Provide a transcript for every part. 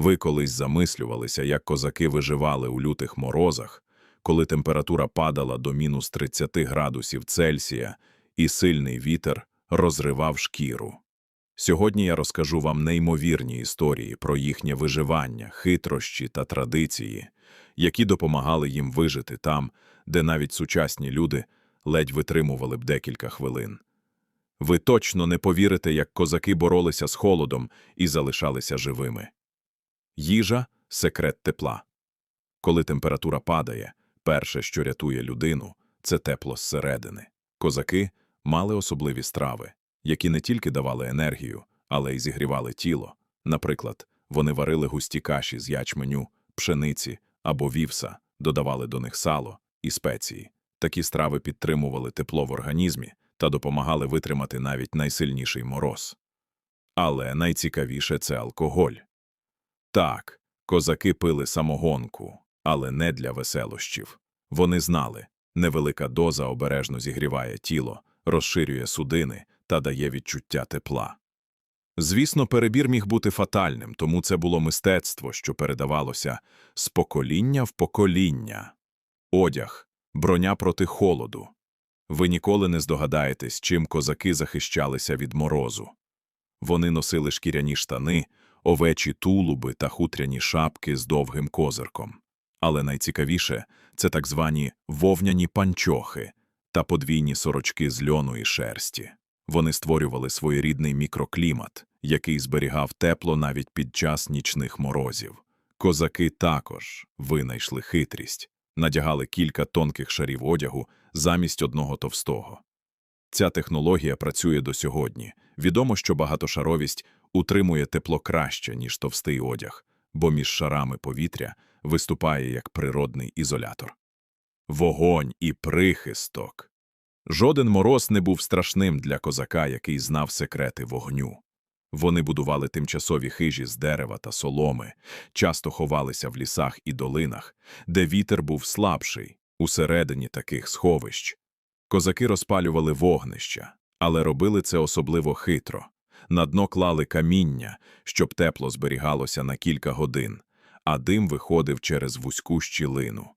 Ви колись замислювалися, як козаки виживали у лютих морозах, коли температура падала до мінус 30 градусів Цельсія і сильний вітер розривав шкіру. Сьогодні я розкажу вам неймовірні історії про їхнє виживання, хитрощі та традиції, які допомагали їм вижити там, де навіть сучасні люди ледь витримували б декілька хвилин. Ви точно не повірите, як козаки боролися з холодом і залишалися живими. Їжа секрет тепла. Коли температура падає, перше, що рятує людину, це тепло зсередини. Козаки мали особливі страви, які не тільки давали енергію, але й зігрівали тіло. Наприклад, вони варили густі каші з ячменю, пшениці або вівса, додавали до них сало і спеції. Такі страви підтримували тепло в організмі та допомагали витримати навіть найсильніший мороз. Але найцікавіше це алкоголь. Так, козаки пили самогонку, але не для веселощів. Вони знали, невелика доза обережно зігріває тіло, розширює судини та дає відчуття тепла. Звісно, перебір міг бути фатальним, тому це було мистецтво, що передавалося з покоління в покоління. Одяг, броня проти холоду. Ви ніколи не здогадаєтесь, чим козаки захищалися від морозу. Вони носили шкіряні штани, овечі тулуби та хутряні шапки з довгим козирком. Але найцікавіше це так звані вовняні панчохи та подвійні сорочки з льону і шерсті. Вони створювали своєрідний мікроклімат, який зберігав тепло навіть під час нічних морозів. Козаки також винайшли хитрість, надягали кілька тонких шарів одягу замість одного товстого. Ця технологія працює до сьогодні. Відомо, що багатошаровість утримує тепло краще, ніж товстий одяг, бо між шарами повітря виступає як природний ізолятор. Вогонь і прихисток. Жоден мороз не був страшним для козака, який знав секрети вогню. Вони будували тимчасові хижі з дерева та соломи, часто ховалися в лісах і долинах, де вітер був слабший, усередині таких сховищ. Козаки розпалювали вогнища, але робили це особливо хитро. На дно клали каміння, щоб тепло зберігалося на кілька годин, а дим виходив через вузьку щілину.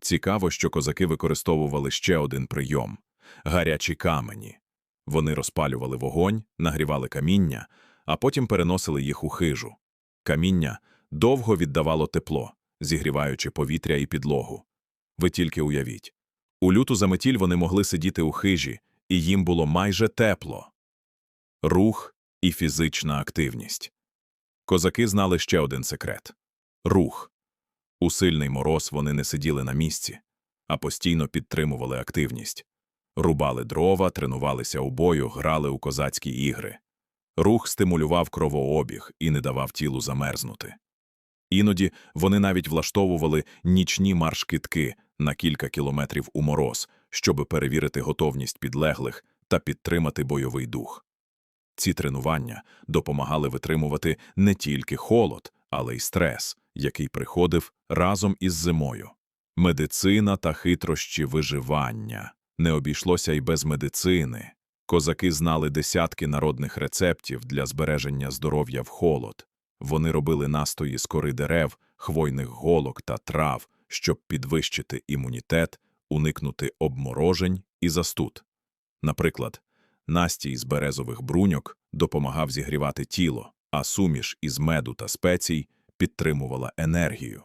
Цікаво, що козаки використовували ще один прийом – гарячі камені. Вони розпалювали вогонь, нагрівали каміння, а потім переносили їх у хижу. Каміння довго віддавало тепло, зігріваючи повітря і підлогу. Ви тільки уявіть. У люту заметіль вони могли сидіти у хижі, і їм було майже тепло. Рух і фізична активність. Козаки знали ще один секрет – рух. У сильний мороз вони не сиділи на місці, а постійно підтримували активність. Рубали дрова, тренувалися у бою, грали у козацькі ігри. Рух стимулював кровообіг і не давав тілу замерзнути. Іноді вони навіть влаштовували нічні марш-китки на кілька кілометрів у мороз, щоб перевірити готовність підлеглих та підтримати бойовий дух. Ці тренування допомагали витримувати не тільки холод, але й стрес, який приходив разом із зимою. Медицина та хитрощі виживання не обійшлося й без медицини. Козаки знали десятки народних рецептів для збереження здоров'я в холод. Вони робили настої з кори дерев, хвойних голок та трав, щоб підвищити імунітет, уникнути обморожень і застуд. Наприклад, настій з березових бруньок допомагав зігрівати тіло, а суміш із меду та спецій підтримувала енергію.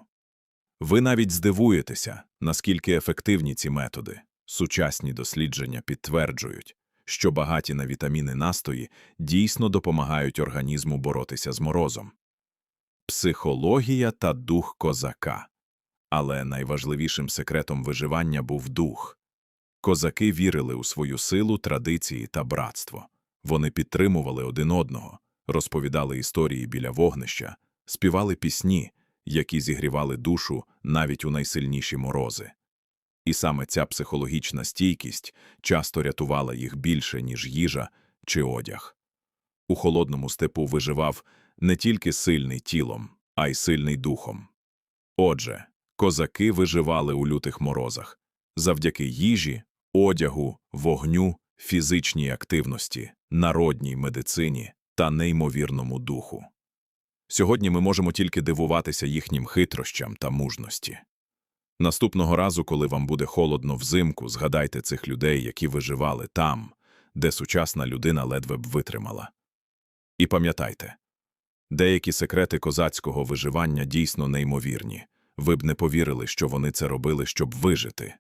Ви навіть здивуєтеся, наскільки ефективні ці методи. Сучасні дослідження підтверджують, що багаті на вітаміни настої дійсно допомагають організму боротися з морозом. Психологія та дух козака. Але найважливішим секретом виживання був дух. Козаки вірили у свою силу, традиції та братство. Вони підтримували один одного, розповідали історії біля вогнища, співали пісні, які зігрівали душу навіть у найсильніші морози. І саме ця психологічна стійкість часто рятувала їх більше, ніж їжа чи одяг. У холодному степу виживав не тільки сильний тілом, а й сильний духом. Отже, козаки виживали у лютих морозах завдяки їжі, одягу, вогню, фізичній активності, народній медицині та неймовірному духу. Сьогодні ми можемо тільки дивуватися їхнім хитрощам та мужності. Наступного разу, коли вам буде холодно взимку, згадайте цих людей, які виживали там, де сучасна людина ледве б витримала. І пам'ятайте, деякі секрети козацького виживання дійсно неймовірні. Ви б не повірили, що вони це робили, щоб вижити.